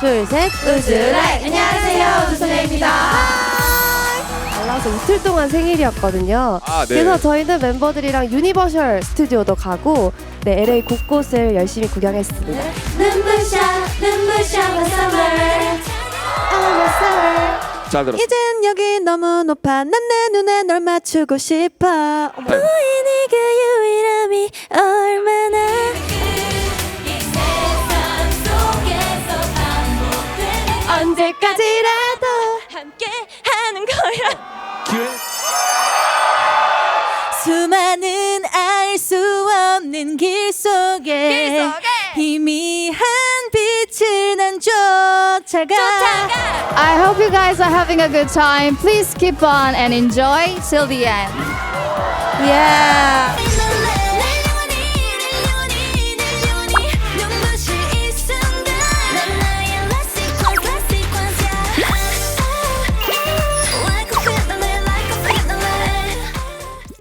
둘, 셋. 우즈라이. 안녕하세요, 우주소녀입니다. 달라서 이틀 동안 생일이었거든요. 아, 네. 그래서 저희는 멤버들이랑 유니버셜 스튜디오도 가고 네, LA 곳곳을 열심히 구경했습니다. 눈부셔, 눈부셔, summer. 자 그럼 이젠 여기 너무 높아 난 내 눈에 널 맞추고 싶어 어머. 네가 유일함이 언제까지라도 함께 하는 거야. 기회 수많은 알 수 없는 길 속에, 희미한 빛을 난 쫓아가. I hope you guys are having a good time. Please keep on and enjoy till the end. Yeah.